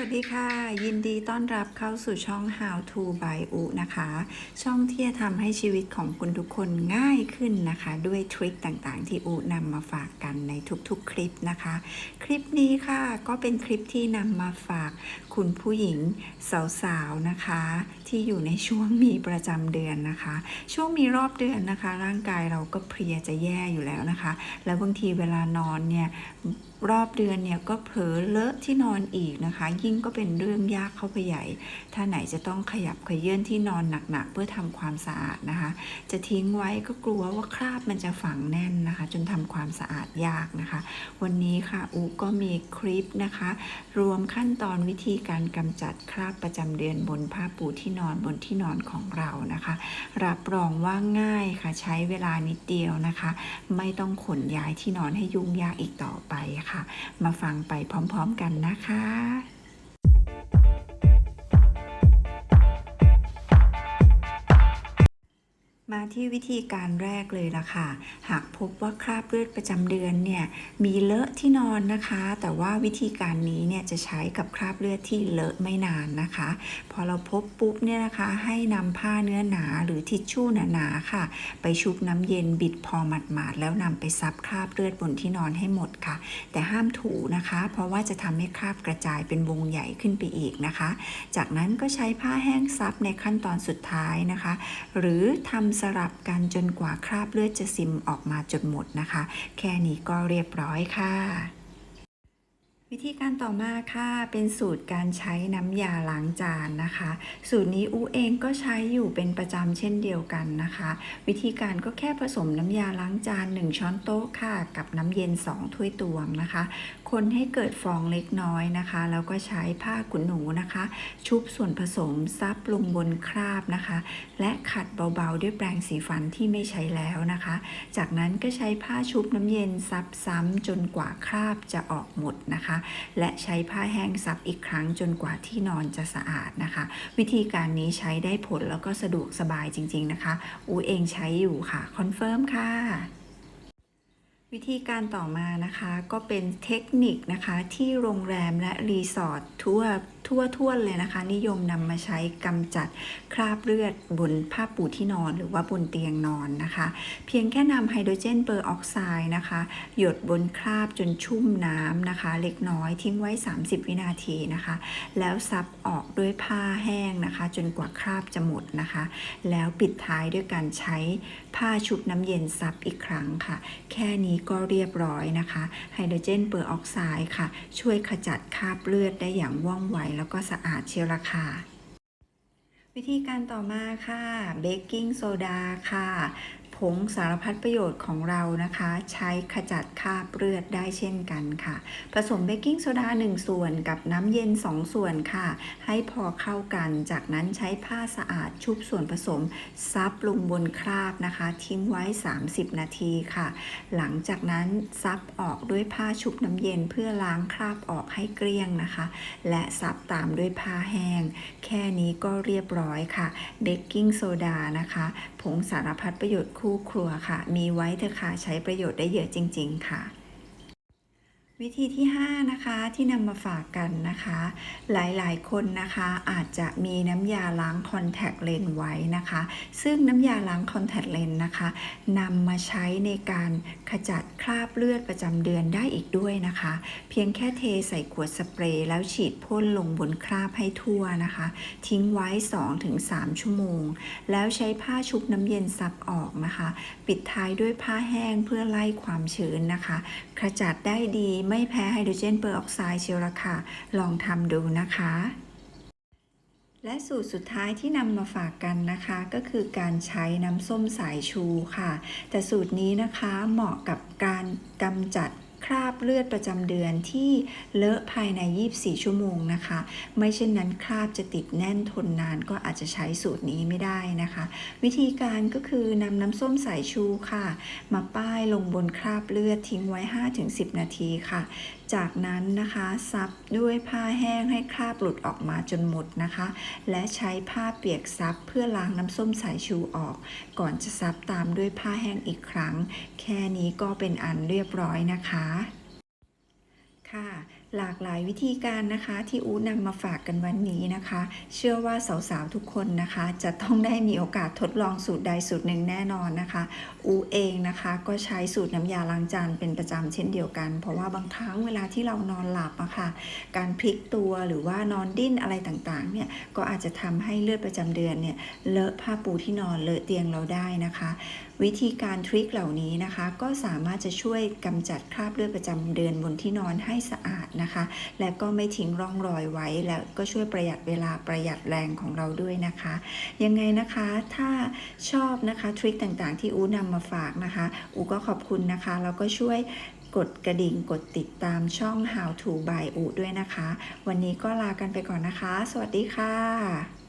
สวัสดีค่ะ ยินดีต้อนรับเข้าสู่ช่อง How to by U นะคะ ช่องที่จะทำให้ชีวิตของคุณทุกคนง่ายขึ้นนะคะ ด้วยทริคต่างๆ ที่อูนำมาฝากกันในทุกๆ คลิปนะคะ คลิปนี้ค่ะก็เป็นคลิปที่นำมาฝากคุณผู้หญิงสาวๆนะคะ ที่อยู่ในช่วงมีประจำเดือนนะคะ ช่วงมีรอบเดือนนะคะ ร่างกายเราก็เพลียจะแย่อยู่แล้วนะคะ แล้วบางทีเวลานอนเนี่ยรอบเดือนเนี่ยก็เผลอเลอะที่นอนอีกนะคะยิ่งก็เป็นเรื่องยากเข้าไปใหญ่ ถ้าไหนจะต้องขยับขยื่นที่นอนหนักๆ เพื่อทำความสะอาดนะคะ จะทิ้งไว้ก็กลัวว่าคราบมันจะฝังแน่นนะคะ จนทำความสะอาดยากนะคะ วันนี้ค่ะอูก็มีคลิปนะคะ รวมขั้นตอนวิธีการกำจัดคราบประจำเดือนบนผ้าปูที่นอนบนที่นอนของเรานะคะ รับรองว่าง่ายค่ะใช้เวลานิดเดียวนะคะ ไม่ต้องขนย้ายที่นอนให้ยุ่งยากอีกต่อไปค่ะ มาฟังไปพร้อมๆกันนะคะ มาที่วิธีการแรกเลยละค่ะ หากพบว่าคราบเลือดประจำเดือนเนี่ยมีเลอะที่นอนนะคะ แต่ว่าวิธีการนี้เนี่ยจะใช้กับคราบเลือดที่เลอะไม่นานนะคะ พอเราพบปุ๊บเนี่ยนะคะให้นำผ้าเนื้อหนาหรือทิชชู่หนาๆค่ะ ไปชุบน้ำเย็นบิดพอหมาดๆแล้วนำไปซับคราบเลือดบนที่นอนให้หมดค่ะ แต่ห้ามถูนะคะ เพราะว่าจะทำให้คราบกระจายเป็นวงใหญ่ขึ้นไปอีกนะคะ จากนั้นก็ใช้ผ้าแห้งซับในขั้นตอนสุดท้ายนะคะ หรือทำสลับกันจนกว่าคราบเลือดจะซิมออกมาจนหมดนะคะ แค่นี้ก็เรียบร้อยค่ะ วิธีการต่อมาค่ะเป็นสูตรการใช้น้ำยาล้างจานนะคะ สูตรนี้อูเองก็ใช้อยู่เป็นประจำเช่นเดียวกันนะคะ วิธีการก็แค่ผสมน้ำยาล้างจาน 1 ช้อนโต๊ะค่ะ กับน้ำเย็น 2 ถ้วยตวงนะคะ คนให้เกิดฟองเล็กน้อยนะคะ แล้วก็ใช้ผ้าขุนหนูนะคะ ชุบส่วนผสมซับลงบนคราบนะคะ และขัดเบาๆด้วยแปรงสีฟันที่ไม่ใช้แล้วนะคะ จากนั้นก็ใช้ผ้าชุบน้ำเย็นซับซ้ำจนกว่าคราบจะออกหมดนะคะและใช้ผ้าแห้งซับอีกครั้งจนกว่าที่นอนจะสะอาดนะคะ วิธีการนี้ใช้ได้ผลแล้วก็สะดวกสบายจริง ๆ นะคะ อูเองใช้อยู่ค่ะ คอนเฟิร์มค่ะ วิธีการต่อมานะคะก็เป็นเทคนิคนะคะที่โรงแรมและรีสอร์ททั่วทั่วทั่วเลยนะคะ นิยมนำมาใช้กำจัดคราบเลือดบนผ้าปูที่นอนหรือว่าบนเตียงนอนนะคะ เพียงแค่นำไฮโดรเจนเปอร์ออกไซด์นะคะ หยดบนคราบจนชุ่มน้ำนะคะ เล็กน้อยทิ้งไว้ 30 วินาทีนะคะ แล้วซับออกด้วยผ้าแห้งนะคะ จนกว่าคราบจะหมดนะคะ แล้วปิดท้ายด้วยการใช้ผ้าชุบน้ำเย็นซับอีกครั้งค่ะ แค่นี้ก็เรียบร้อยนะคะไฮโดรเจนเปอร์ออกไซด์ค่ะ ช่วยขจัดคราบเลือดได้อย่างว่องไวแล้วก็สะอาดเชียวละค่ะวิธีการต่อมาค่ะเบกกิ้งโซดาค่ะ ผงสารพัดประโยชน์ของเรานะคะ ใช้ขจัดคราบเลือดได้เช่นกันค่ะ ผสมเบกกิ้งโซดา 1 ส่วนกับน้ำเย็น 2 ส่วนค่ะ ให้พอเข้ากัน จากนั้นใช้ผ้าสะอาดชุบส่วนผสมซับลงบนคราบนะคะ ทิ้งไว้ 30 นาทีค่ะ หลังจากนั้นซับออกด้วยผ้าชุบน้ำเย็นเพื่อล้างคราบออกให้เกลี้ยงนะคะ และซับตามด้วยผ้าแห้ง แค่นี้ก็เรียบร้อยค่ะเบกกิ้งโซดานะคะ ผงสารพัดประโยชน์คู่ครัวค่ะ มีไว้เถอะค่ะ ใช้ประโยชน์ได้เยอะจริง ๆ ค่ะ วิธีที่ 5 นะคะที่นำมาฝากกันนะคะ หลายๆ คนนะคะอาจจะมีน้ำยาล้างคอนแทคเลนส์ไว้นะคะ ซึ่งน้ำยาล้างคอนแทคเลนส์นะคะนำมาใช้ในการขจัดคราบเลือดประจำเดือนได้อีกด้วยนะคะ เพียงแค่เทใส่ขวดสเปรย์แล้วฉีดพ่นลงบนคราบให้ทั่วนะคะ ทิ้งไว้ 2-3 ชั่วโมง แล้วใช้ผ้าชุบน้ำเย็นซับออกนะคะ ปิดท้ายด้วยผ้าแห้งเพื่อไล่ความชื้นนะคะ ขจัดได้ดีไม่แพ้ไฮโดรเจนเปอร์ออกไซด์เชียวละค่ะ ลองทำดูนะคะ และสูตรสุดท้ายที่นำมาฝากกันนะคะ ก็คือการใช้น้ำส้มสายชูค่ะ แต่สูตรนี้นะคะเหมาะกับการกำจัด คราบเลือดประจำเดือนที่เลอะภายใน 24 ชั่วโมงนะคะ ไม่เช่นนั้นคราบจะติดแน่นทนนานก็อาจจะใช้สูตรนี้ไม่ได้นะคะ วิธีการก็คือนำน้ำส้มสายชูค่ะ มาป้ายลงบนคราบเลือดทิ้งไว้ 5-10 นาทีค่ะ จากนั้นนะคะซับด้วยผ้าแห้งให้คราบหลุดออกมาจนหมดนะคะ และใช้ผ้าเปียกซับเพื่อล้างน้ำส้มสายชูออก ก่อนจะซับตามด้วยผ้าแห้งอีกครั้ง แค่นี้ก็เป็นอันเรียบร้อยนะคะค่ะ หลากหลายวิธีการนะคะที่อูนำมาฝากกันวันนี้นะคะ เชื่อว่าสาวๆทุกคนนะคะ จะต้องได้มีโอกาสทดลองสูตรใดสูตรหนึ่งแน่นอนนะคะ อูเองนะคะก็ใช้สูตรน้ำยาล้างจานเป็นประจำเช่นเดียวกัน เพราะว่าบางครั้งเวลาที่เรานอนหลับอะค่ะ การพลิกตัวหรือว่านอนดิ้นอะไรต่างๆเนี่ยก็อาจจะทำให้เลือดประจำเดือนเนี่ยเลอะผ้าปูที่นอนเลอะเตียงเราได้นะคะ วิธีการทริคเหล่านี้นะคะ ก็สามารถจะช่วยกำจัดคราบเลือดประจำเดือนบนที่นอนให้สะอาดนะคะ และก็ไม่ทิ้งร่องรอยไว้แล้วก็ช่วยประหยัดเวลาประหยัดแรงของเราด้วยนะคะ ยังไงนะคะถ้าชอบนะคะทริคต่างๆ ที่อูนำมาฝากนะคะ อูก็ขอบคุณนะคะแล้วก็ช่วยกดกระดิ่งกดติดตามช่อง How to by อูด้วยนะคะ วันนี้ก็ลากันไปก่อนนะคะ สวัสดีค่ะ